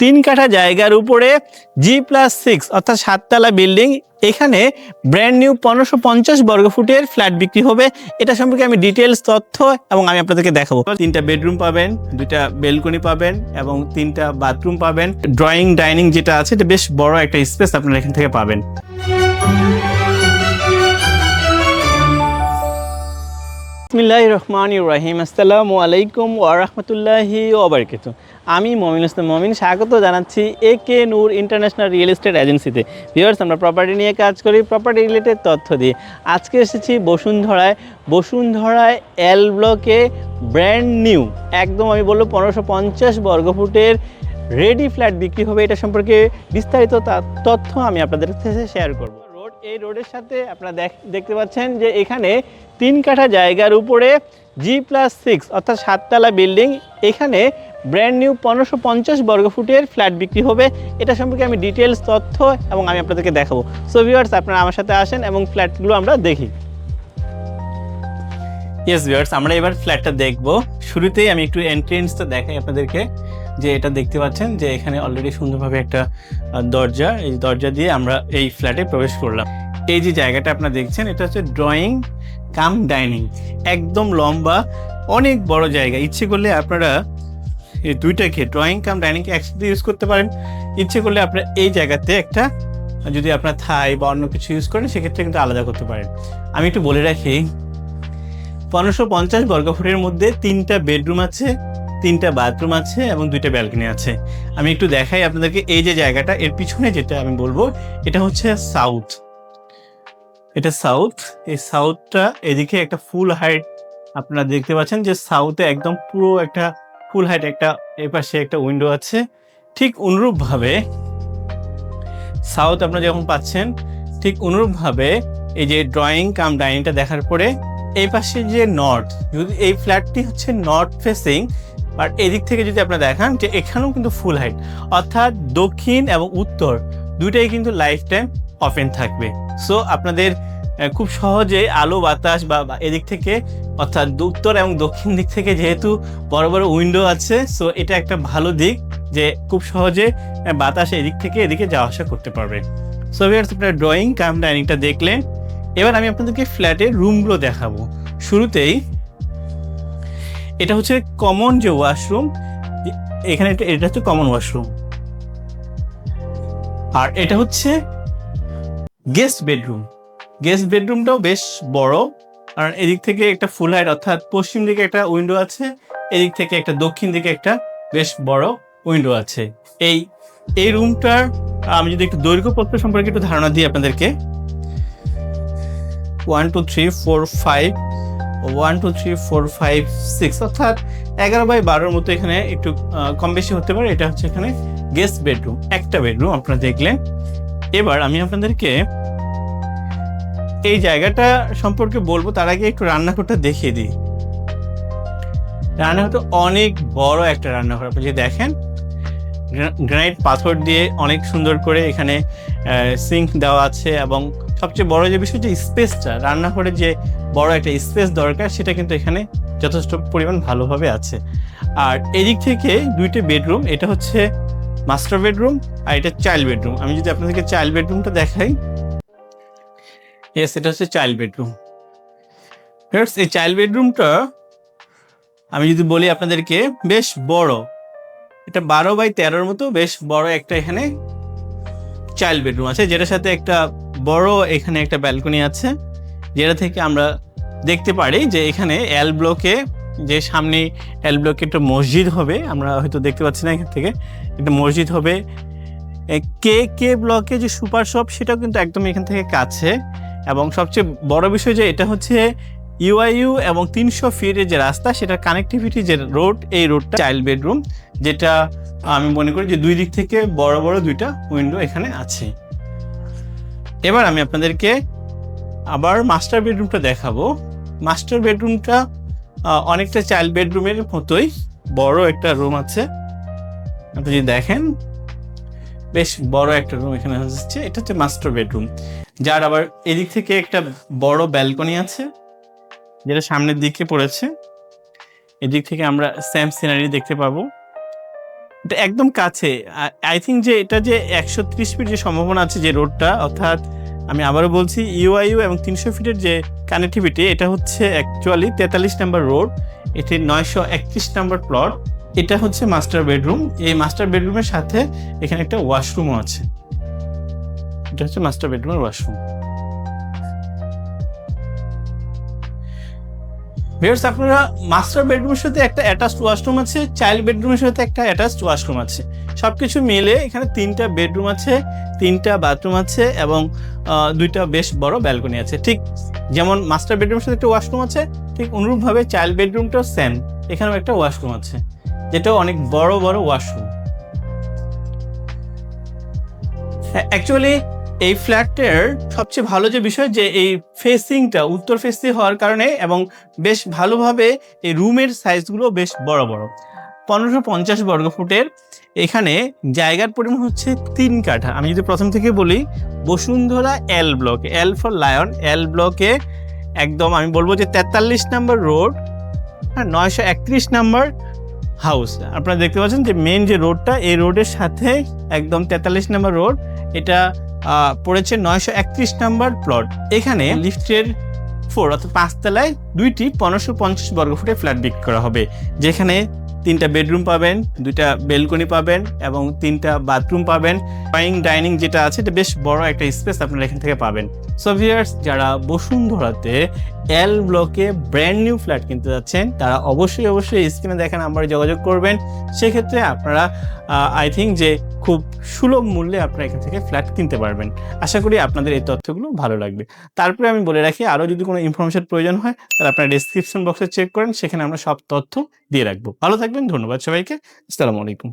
তিন কাঠা জায়গার উপরে জি প্লাস সিক্স অর্থাৎ সাততলা বিল্ডিং এখানে ব্র্যান্ড নিউ পনেরোশো পঞ্চাশ বর্গফুটের ফ্ল্যাট বিক্রি হবে। এটা সম্পর্কে আমি ডিটেলস তথ্য এবং আমি আপনাদেরকে দেখাবো। তিনটা বেডরুম পাবেন, দুইটা বেলকনি পাবেন এবং তিনটা বাথরুম পাবেন। ড্রয়িং ডাইনিং যেটা আছে, এটা বেশ বড় একটা স্পেস আপনারা এখান থেকে পাবেন। বিসমিল্লাহ রহমান রাহিম আসসালামু আলাইকুম ওরহমতুল্লাহি ওবরকাত আমি মমিন ইসলাম মমিন, স্বাগত জানাচ্ছি A K Noor international real estate এজেন্সিতে। ভিউয়ার্স, আমরা প্রপার্টি নিয়ে কাজ করি প্রপার্টি রিলেটেড তথ্য দিয়ে। আজকে এসেছি বসুন্ধরায়। বসুন্ধরায় এল ব্লকে ব্র্যান্ড নিউ একদম আমি বলব পনেরোশো পঞ্চাশ বর্গফুটের রেডি ফ্ল্যাট বিক্রি হবে। এটা সম্পর্কে বিস্তারিত তথ্য আমি আপনাদের কাছে শেয়ার করব। রোড এই রোডের সাথে আপনারা দেখ- দেখতে পাচ্ছেন যে এখানে তিন কাঠা জায়গার উপরে জি প্লাস সিক্স অর্থাৎ সাততলা বিল্ডিং এখানে ব্র্যান্ড নিউ পনেরোশো পঞ্চাশ বর্গফুটের ফ্ল্যাট বিক্রি হবে। এটা সম্পর্কে আমি ডিটেলস তথ্য এবং আমি আপনাদেরকে দেখাবো। সো ভিউয়ার্স আপনারা আমার সাথে আসেন এবং ফ্ল্যাটগুলো আমরা দেখি। ইয়েস ভিওয়ার্স আমরা এবার ফ্ল্যাটটা দেখব। শুরুতেই আমি একটু এন্ট্রেন্সটা দেখাই আপনাদেরকে, যে এটা দেখতে পাচ্ছেন যে এখানে অলরেডি সুন্দরভাবে একটা দরজা, এই দরজা দিয়ে আমরা এই ফ্ল্যাটে প্রবেশ করলাম। এই যে জায়গাটা আপনারা দেখছেন, এটা হচ্ছে ড্রয়িং কাম ডাইনিং, একদম লম্বা, অনেক বড় জায়গা। ইচ্ছে করলে আপনারা এই দুইটাকে ড্রয়িং কাম ডাইনিংকে একসাথে ইউজ করতে পারেন। ইচ্ছে করলে আপনারা এই জায়গাতে একটা, যদি আপনার থাই বা অন্য কিছু ইউজ করেন, সেক্ষেত্রে কিন্তু আলাদা করতে পারেন। আমি একটু বলে রাখি, পনেরোশো পঞ্চাশ বর্গফুটের মধ্যে তিনটা বেডরুম আছে, তিনটা বাথরুম আছে এবং দুইটা ব্যালকনি আছে। আমি একটু দেখাই আপনাদেরকে এই যে জায়গাটা, এর পিছনে যেটা আমি বলব, এটা হচ্ছে সাউথ এটা সাউথ এই সাউথটা এদিকে একটা ফুল হাইট আপনারা দেখতে পাচ্ছেন যে সাউথে একদম পুরো একটা ফুল হাইট একটা এপাশে একটা উইন্ডো আছে। ঠিক অনুরূপভাবে সাউথ আপনারা যখন পাচ্ছেন, ঠিক অনুরূপভাবে এই যে ড্রয়িং কাম ডাইনিংটা দেখার পরে এই পাশে যে নর্থ যদি এই ফ্ল্যাটটি হচ্ছে নর্থ ফেসিং বাট এদিক থেকে যদি আপনারা দেখান যে এখানেও কিন্তু ফুল হাইট অর্থাৎ দক্ষিণ এবং উত্তর দুইটাই কিন্তু লাইফ টাইম ওপেন থাকবে। সো আপনাদের খুব সহজে আলো, বাতাস বা এদিক থেকে, অর্থাৎ উত্তর এবং দক্ষিণ দিক থেকে যেহেতু বড় বড় উইন্ডো আছে সো এটা একটা ভালো দিক যে খুব সহজে বাতাস এদিক থেকে এদিকে যাওয়া আসা করতে পারবে সো ভিউয়ার্স আপনারা ড্রয়িং কাম ডাইনিংটা দেখলেন এবার আমি আপনাদেরকে ফ্ল্যাটের রুমগুলো দেখাবো। শুরুতেই, এটা হচ্ছে কমন যে ওয়াশরুম এখানে এটা হচ্ছে কমন ওয়াশরুম আর এটা হচ্ছে গেস্ট বেডরুম। গেস্ট বেডরুমটাও বেশ বড়। কারণ এদিক থেকে একটা ফুল হাইট, অর্থাৎ পশ্চিম দিকে একটা উইন্ডো আছে, এদিক থেকে একটা দক্ষিণ দিকে একটা বেশ বড় উইন্ডো আছে। এই এই রুমটার, আমি যদি একটু দৈর্ঘ্যপত্র সম্পর্কে একটু ধারণা দিই আপনাদেরকে। One two three four five one two three four five six অর্থাৎ এগারো বাই বারোর মতো এখানে একটু কম বেশি হতে পারে। এটা হচ্ছে এখানে গেস্ট বেডরুম, একটা বেডরুম আপনারা দেখলেন। এবার আমি আপনাদেরকে এই জায়গাটা সম্পর্কে বলব, তার আগে একটু রান্নাঘরটা দেখিয়ে দিই। রান্নাঘরটা অনেক বড় একটা রান্নাঘর, আপনি যদি দেখেন গ্রানাইট পাথর দিয়ে অনেক সুন্দর করে এখানে সিঙ্ক দেওয়া আছে এবং সবচেয়ে বড় যে বিষয় যে স্পেসটা, রান্নাঘরে যে বড় একটা স্পেস দরকার, সেটা কিন্তু এখানে যথেষ্ট পরিমাণ ভালোভাবে আছে। আর এদিক থেকে দুইটা বেডরুম, এটা হচ্ছে মাস্টার বেডরুম আর এটা চাইল্ড বেডরুম। আমি যদি আপনাদেরকে চাইল্ড বেডরুমটা দেখাই। এটা হচ্ছে চাইল্ড বেডরুম। এই চাইল্ড বেডরুমটা আমি যদি বলি আপনাদেরকে, বেশ বড়। এটা বারো বাই তেরোর মতো, বেশ বড় একটা এখানে চাইল্ড বেডরুম আছে, যেটার সাথে একটা বড় এখানে একটা ব্যালকনি আছে, যেটা থেকে আমরা দেখতে পারি যে এখানে এল ব্লকে যে সামনে এল ব্লকে একটা মসজিদ হবে, আমরা হয়তো দেখতে পাচ্ছি না এখান থেকে। একটা মসজিদ হবে। কে কে ব্লকে যে সুপার শপ সেটাও কিন্তু একদম এখান থেকে কাছে। এবং সবচেয়ে বড় বিষয় যে এটা হচ্ছে ইউআইইউ এবং তিনশো ফিটের যে রাস্তা সেটার কানেক্টিভিটি যে রোড এই রোডটা চাইল্ড বেডরুম যেটা আমি মনে করি যে দুই দিক থেকে বড় বড় দুইটা উইন্ডো এখানে আছে। এবার আমি আপনাদেরকে আবার মাস্টার বেডরুমটা দেখাবো। মাস্টার বেডরুমটা অনেকটা চাইল্ড বেডরুমের মতোই বড় একটা রুম আছে। আপনি যদি দেখেন, বেশ বড় একটা রুম এখানে হচ্ছে, এটা হচ্ছে মাস্টার বেডরুম যার আবার এদিক থেকে একটা বড় ব্যালকনি আছে, যেটা সামনের দিকে পড়েছে। এদিক থেকে আমরা স্যাম সিনারি দেখতে পাবো। এটা একদম কাছে। আই থিঙ্ক যে এটা যে একশো ত্রিশ ফিট যে সম্ভাবনা আছে যে রোডটা অর্থাৎ আমি আবারও বলছি ইউআইউ এবং তিনশো ফিটের যে কানেক্টিভিটি এটা হচ্ছে অ্যাকচুয়ালি তেতাল্লিশ নাম্বার রোড এটি নয়শো একত্রিশ নাম্বার প্লট এটা হচ্ছে মাস্টার বেডরুম এই মাস্টার বেডরুমের সাথে এখানে একটা ওয়াশরুমও আছে। এটা হচ্ছে মাস্টার বেডরুমের ওয়াশরুম ভিউয়ার্স আপনারা মাস্টার বেডরুমের সাথে একটা অ্যাটাচড ওয়াশরুম আছে চাইল্ড বেডরুমের সাথে একটা অ্যাটাচড ওয়াশরুম আছে। সব কিছু মিলে এখানে তিনটা বেডরুম আছে, তিনটা বাথরুম আছে এবং দুইটা বেশ বড় ব্যালকনি আছে। ঠিক যেমন মাস্টার বেডরুমের সাথে একটা ওয়াশরুম আছে, ঠিক অনুরূপভাবে চাইল্ড বেডরুমটাও সেম এখানেও একটা ওয়াশরুম আছে, যেটাও অনেক বড় বড় ওয়াশরুম অ্যাকচুয়ালি এই ফ্ল্যাটের সবচেয়ে ভালো যে বিষয় যে এই ফেসিংটা উত্তর ফেসিং হওয়ার কারণে এবং বেশ ভালোভাবে এই রুমের সাইজগুলো বেশ বড় বড়। পনেরোশো পঞ্চাশ বর্গ ফুটের। এখানে জায়গার পরিমাণ হচ্ছে তিন কাঠা। আমি যদি প্রথম থেকে বলি, Bashundhara L block L for lion L ব্লকে একদম আমি বলব যে তেতাল্লিশ নম্বর রোড হ্যাঁ নয়শো একত্রিশ নম্বর হাউস আপনারা দেখতে পাচ্ছেন যে মেন যে রোডটা এই রোডের সাথে একদম তেতাল্লিশ নম্বর রোড এটা পড়েছে নয়শো একত্রিশ নম্বর প্লট। এখানে লিফটের ফোর অর্থাৎ পাঁচতলায় দুইটি পনেরোশো পঞ্চাশ বর্গ ফুটে ফ্ল্যাট বিক্রি করা হবে। যেখানে তিনটা বেডরুম পাবেন, দুইটা বেলকনি পাবেন এবং তিনটা বাথরুম পাবেন। ড্রয়িং ডাইনিং যেটা আছে, এটা বেশ বড় একটা স্পেস আপনারা এখান থেকে পাবেন। সো ভিউয়ার্স যারা বসুন্ধরাতে এল ব্লকে ব্র্যান্ড নিউ ফ্ল্যাট কিনতে যাচ্ছেন, তারা অবশ্যই অবশ্যই স্ক্রিনে দেখা নাম্বারে যোগাযোগ করবেন। সেক্ষেত্রে আপনারা আই থিঙ্ক যে খুব সুলভ মূল্যে আপনারা এখান থেকে ফ্ল্যাট কিনতে পারবেন। আশা করি আপনাদের এই তথ্যগুলো ভালো লাগবে। তারপরে আমি বলে রাখি, আরও যদি কোনো ইনফরমেশন প্রয়োজন হয়, তাহলে আপনারা ডিসক্রিপশন বক্সে চেক করেন, সেখানে আমরা সব তথ্য দিয়ে রাখব। ভালো থাকবেন, ধন্যবাদ সবাইকে। আসসালামু আলাইকুম।